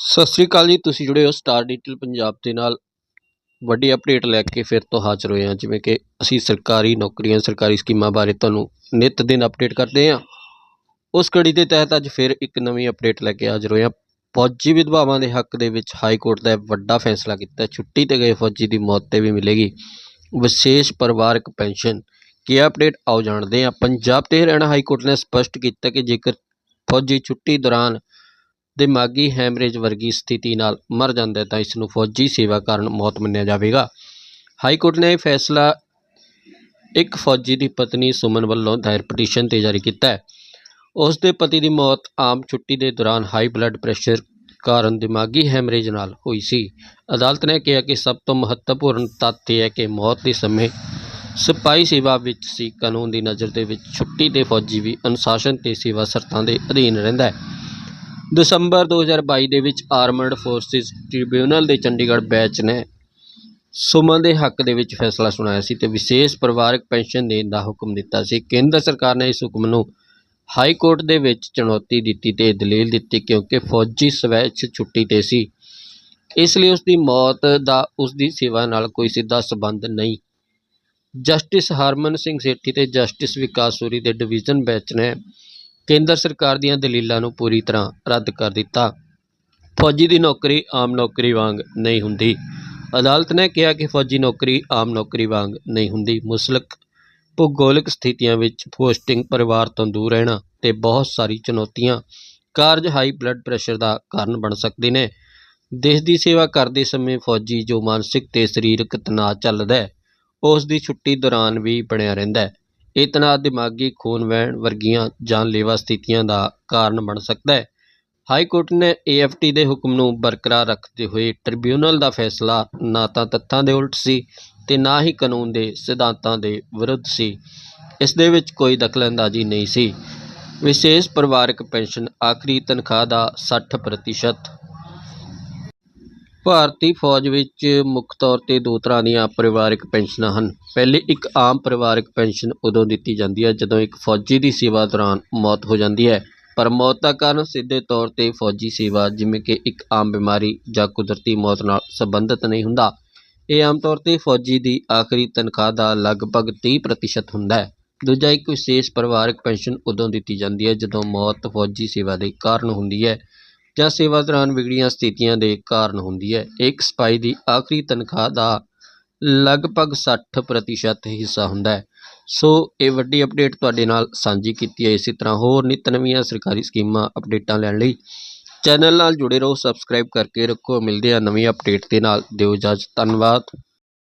ਸਤਿ ਸ੍ਰੀ ਅਕਾਲ ਜੀ, ਤੁਸੀਂ ਜੁੜੇ ਹੋ ਸਟਾਰ ਡਿਜੀਟਲ ਪੰਜਾਬ ਦੇ ਨਾਲ। ਵੱਡੀ ਅਪਡੇਟ ਲੈ ਕੇ ਫਿਰ ਤੋਂ ਹਾਜ਼ਰ ਹੋਏ ਹਾਂ, ਜਿਵੇਂ ਕਿ ਅਸੀਂ ਸਰਕਾਰੀ ਨੌਕਰੀਆਂ, ਸਰਕਾਰੀ ਸਕੀਮਾਂ ਬਾਰੇ ਤੁਹਾਨੂੰ ਨਿਤ ਦਿਨ ਅਪਡੇਟ ਕਰਦੇ ਹਾਂ। ਉਸ ਕੜੀ ਦੇ ਤਹਿਤ ਅੱਜ ਫਿਰ ਇੱਕ ਨਵੀਂ ਅਪਡੇਟ ਲੈ ਕੇ ਹਾਜ਼ਰ ਹੋਏ ਹਾਂ। ਫੌਜੀ ਵਿਧਵਾਵਾਂ ਦੇ ਹੱਕ ਦੇ ਵਿੱਚ ਹਾਈ ਕੋਰਟ ਦਾ ਵੱਡਾ ਫੈਸਲਾ ਕੀਤਾ। ਛੁੱਟੀ ਤੇ ਗਏ ਫੌਜੀ ਦੀ ਮੌਤ ਤੇ ਵੀ ਮਿਲੇਗੀ। ਵਿਸ਼ੇਸ਼ ਪਰਿਵਾਰਕ ਪੈਨਸ਼ਨ ਕੀ ਅਪਡੇਟ ਆਓ ਜਾਣਦੇ ਹਾਂ। ਪੰਜਾਬ ਤੇ ਹਰਿਆਣਾ ਹਾਈ ਕੋਰਟ ਨੇ ਸਪਸ਼ਟ ਕੀਤਾ ਕਿ ਜੇਕਰ ਫੌਜੀ ਛੁੱਟੀ ਦੌਰਾਨ ਦਿਮਾਗੀ ਹੈਮਰੇਜ ਵਰਗੀ ਸਥਿਤੀ ਨਾਲ ਮਰ ਜਾਂਦਾ ਤਾਂ ਇਸ ਨੂੰ ਫੌਜੀ ਸੇਵਾ ਕਾਰਨ ਮੌਤ ਮੰਨਿਆ ਜਾਵੇਗਾ। ਹਾਈ ਕੋਰਟ ਨੇ ਇਹ ਫੈਸਲਾ ਇੱਕ ਫੌਜੀ ਦੀ ਪਤਨੀ ਸੁਮਨ ਵੱਲੋਂ ਦਾਇਰ ਪਟੀਸ਼ਨ ਤੇ ਜਾਰੀ ਕੀਤਾ ਹੈ। ਉਸ ਦੇ ਪਤੀ ਦੀ ਮੌਤ ਆਮ ਛੁੱਟੀ ਦੇ ਦੌਰਾਨ ਹਾਈ ਬਲੱਡ ਪ੍ਰੈਸ਼ਰ ਕਾਰਨ ਦਿਮਾਗੀ ਹੈਮਰੇਜ ਨਾਲ ਹੋਈ ਸੀ। ਅਦਾਲਤ ਨੇ ਕਿਹਾ ਕਿ ਸਭ ਤੋਂ ਮਹੱਤਵਪੂਰਨ ਤੱਥ ਇਹ ਹੈ ਕਿ ਮੌਤ ਦੇ ਸਮੇਂ ਸਿਪਾਹੀ ਸੇਵਾ ਵਿੱਚ ਸੀ। ਕਾਨੂੰਨ ਦੀ ਨਜ਼ਰ ਦੇ ਵਿੱਚ ਛੁੱਟੀ ਦੇ ਫੌਜੀ ਵੀ ਅਨੁਸ਼ਾਸਨ ਤੇ ਸੇਵਾ ਸ਼ਰਤਾਂ ਦੇ ਅਧੀਨ ਰਹਿੰਦਾ ਹੈ। ਦਸੰਬਰ 2022 ਦੇ ਵਿੱਚ ਆਰਮਡ ਫੋਰਸਿਸ ਟ੍ਰਿਬਿਊਨਲ ਦੇ ਚੰਡੀਗੜ੍ਹ ਬੈਂਚ ਨੇ ਸੁਮਨ ਦੇ ਹੱਕ ਦੇ ਵਿੱਚ ਫੈਸਲਾ ਸੁਣਾਇਆ ਸੀ ਤੇ ਵਿਸ਼ੇਸ਼ ਪਰਿਵਾਰਕ ਪੈਨਸ਼ਨ ਦੇਣ ਦਾ ਹੁਕਮ ਦਿੱਤਾ ਸੀ। ਕੇਂਦਰ ਸਰਕਾਰ ਨੇ ਇਸ ਹੁਕਮ ਨੂੰ ਹਾਈ ਕੋਰਟ ਦੇ ਵਿੱਚ ਚੁਣੌਤੀ ਦਿੱਤੀ ਤੇ ਦਲੀਲ ਦਿੱਤੀ ਕਿਉਂਕਿ ਫੌਜੀ ਸਵੈਚ ਛੁੱਟੀ ਤੇ ਸੀ। ਇਸ ਲਈ ਉਸ ਦੀ ਮੌਤ ਦਾ ਉਸ ਦੀ ਸੇਵਾ ਨਾਲ ਕੋਈ ਸਿੱਧਾ ਸੰਬੰਧ ਨਹੀਂ। ਜਸਟਿਸ ਹਰਮਨ ਸਿੰਘ ਸੇਠੀ ਤੇ ਜਸਟਿਸ ਵਿਕਾਸ ਸੂਰੀ ਦੇ ਡਿਵੀਜ਼ਨ ਬੈਂਚ ਨੇ ਕੇਂਦਰ ਸਰਕਾਰ ਦੀਆਂ ਦਲੀਲਾਂ ਨੂੰ ਪੂਰੀ ਤਰ੍ਹਾਂ ਰੱਦ ਕਰ ਦਿੱਤਾ। ਫੌਜੀ ਦੀ ਨੌਕਰੀ ਆਮ ਨੌਕਰੀ ਵਾਂਗ ਨਹੀਂ ਹੁੰਦੀ। ਅਦਾਲਤ ਨੇ ਕਿਹਾ ਕਿ ਫੌਜੀ ਨੌਕਰੀ ਆਮ ਨੌਕਰੀ ਵਾਂਗ ਨਹੀਂ ਹੁੰਦੀ। ਮੁਸਲਕ ਭੂਗੋਲਿਕ ਸਥਿਤੀਆਂ ਵਿੱਚ ਪੋਸਟਿੰਗ ਪਰਿਵਾਰ ਤੋਂ ਦੂਰ ਰਹਿਣਾ ਤੇ ਬਹੁਤ ਸਾਰੀ ਚੁਣੌਤੀਆਂ, ਕਾਰਜ ਹਾਈ ਬਲੱਡ ਪ੍ਰੈਸ਼ਰ ਦਾ ਕਾਰਨ ਬਣ ਸਕਦੇ ਨੇ। ਦੇਸ਼ ਦੀ ਸੇਵਾ ਕਰਦੇ ਸਮੇਂ ਫੌਜੀ ਜੋ ਮਾਨਸਿਕ ਤੇ ਸਰੀਰਕ ਤਣਾਅ ਚੱਲਦਾ ਹੈ, ਉਸ ਦੀ ਛੁੱਟੀ ਦੌਰਾਨ ਵੀ ਬਣਿਆ ਰਹਿੰਦਾ ਹੈ। ਇਹ ਤਣਾਅ ਦਿਮਾਗੀ ਖੂਨ ਵਹਿਣ ਵਰਗੀਆਂ ਜਾਨਲੇਵਾ ਸਥਿਤੀਆਂ ਦਾ ਕਾਰਨ ਬਣ ਸਕਦਾ ਹੈ। ਹਾਈ ਕੋਰਟ ਨੇ ਏਐਫਟੀ ਦੇ ਹੁਕਮ ਨੂੰ ਬਰਕਰਾਰ ਰੱਖਦੇ ਹੋਏ ਟ੍ਰਿਬਿਊਨਲ ਦਾ ਫੈਸਲਾ ਨਾ ਤਾਂ ਤੱਥਾਂ ਦੇ ਉਲਟ ਸੀ ਤੇ ਨਾ ਹੀ ਕਾਨੂੰਨ ਦੇ ਸਿਧਾਂਤਾਂ ਦੇ ਵਿਰੁੱਧ ਸੀ। ਇਸ ਦੇ ਵਿੱਚ ਕੋਈ ਦਖਲਅੰਦਾਜ਼ੀ ਨਹੀਂ ਸੀ। ਵਿਸ਼ੇਸ਼ ਪਰਿਵਾਰਕ ਪੈਨਸ਼ਨ ਆਖਰੀ ਤਨਖਾਹ ਦਾ 60% ਭਾਰਤੀ ਫੌਜ ਵਿੱਚ ਮੁੱਖ ਤੌਰ ਤੇ ਦੋ ਤਰ੍ਹਾਂ ਦੀਆਂ ਪਰਿਵਾਰਕ ਪੈਨਸ਼ਨਾਂ ਹਨ। ਪਹਿਲੀ ਇੱਕ ਆਮ ਪਰਿਵਾਰਕ ਪੈਨਸ਼ਨ ਉਦੋਂ ਦਿੱਤੀ ਜਾਂਦੀ ਹੈ ਜਦੋਂ ਇੱਕ ਫੌਜੀ ਦੀ ਸੇਵਾ ਦੌਰਾਨ ਮੌਤ ਹੋ ਜਾਂਦੀ ਹੈ। ਪਰ ਮੌਤ ਦਾ ਕਾਰਨ ਸਿੱਧੇ ਤੌਰ ਤੇ ਫੌਜੀ ਸੇਵਾ ਜਿਵੇਂ ਕਿ ਇੱਕ ਆਮ ਬਿਮਾਰੀ ਜਾਂ ਕੁਦਰਤੀ ਮੌਤ ਨਾਲ ਸੰਬੰਧਿਤ ਨਹੀਂ ਹੁੰਦਾ। ਇਹ ਆਮ ਤੌਰ ਤੇ ਫੌਜੀ ਦੀ ਆਖਰੀ ਤਨਖਾਹ ਦਾ ਲਗਭਗ 30% ਹੁੰਦਾ ਹੈ। ਦੂਜਾ ਇੱਕ ਵਿਸ਼ੇਸ਼ ਪਰਿਵਾਰਕ ਪੈਨਸ਼ਨ ਉਦੋਂ ਦਿੱਤੀ ਜਾਂਦੀ ਹੈ ਜਦੋਂ ਮੌਤ ਫੌਜੀ ਸੇਵਾ ਦੇ ਕਾਰਨ ਹੁੰਦੀ ਹੈ। ਜਾਂ ਸੇਵਾ ਦੌਰਾਨ ਵਿਗੜੀਆਂ ਸਥਿਤੀਆਂ ਦੇ ਕਾਰਨ ਹੁੰਦੀ ਹੈ। ਇੱਕ ਸਿਪਾਹੀ ਦੀ ਆਖਰੀ ਤਨਖਾਹ ਦਾ ਲਗਭਗ 60% ਹਿੱਸਾ ਹੁੰਦਾ ਹੈ। ਸੋ ਇਹ ਵੱਡੀ ਅਪਡੇਟ ਤੁਹਾਡੇ ਨਾਲ ਸਾਂਝੀ ਕੀਤੀ ਹੈ। ਇਸੇ ਤਰ੍ਹਾਂ ਹੋਰ ਨਿਤ ਨਵੀਆਂ ਸਰਕਾਰੀ ਸਕੀਮਾਂ ਅਪਡੇਟਾਂ ਲੈਣ ਲਈ ਚੈਨਲ ਨਾਲ ਜੁੜੇ ਰਹੋ, ਸਬਸਕ੍ਰਾਈਬ ਕਰਕੇ ਰੱਖੋ। ਮਿਲਦੇ ਆ ਨਵੀਂ ਅਪਡੇਟ ਦੇ ਨਾਲ। ਦਿਓ ਇਜਾਜ਼ਤ। ਧੰਨਵਾਦ।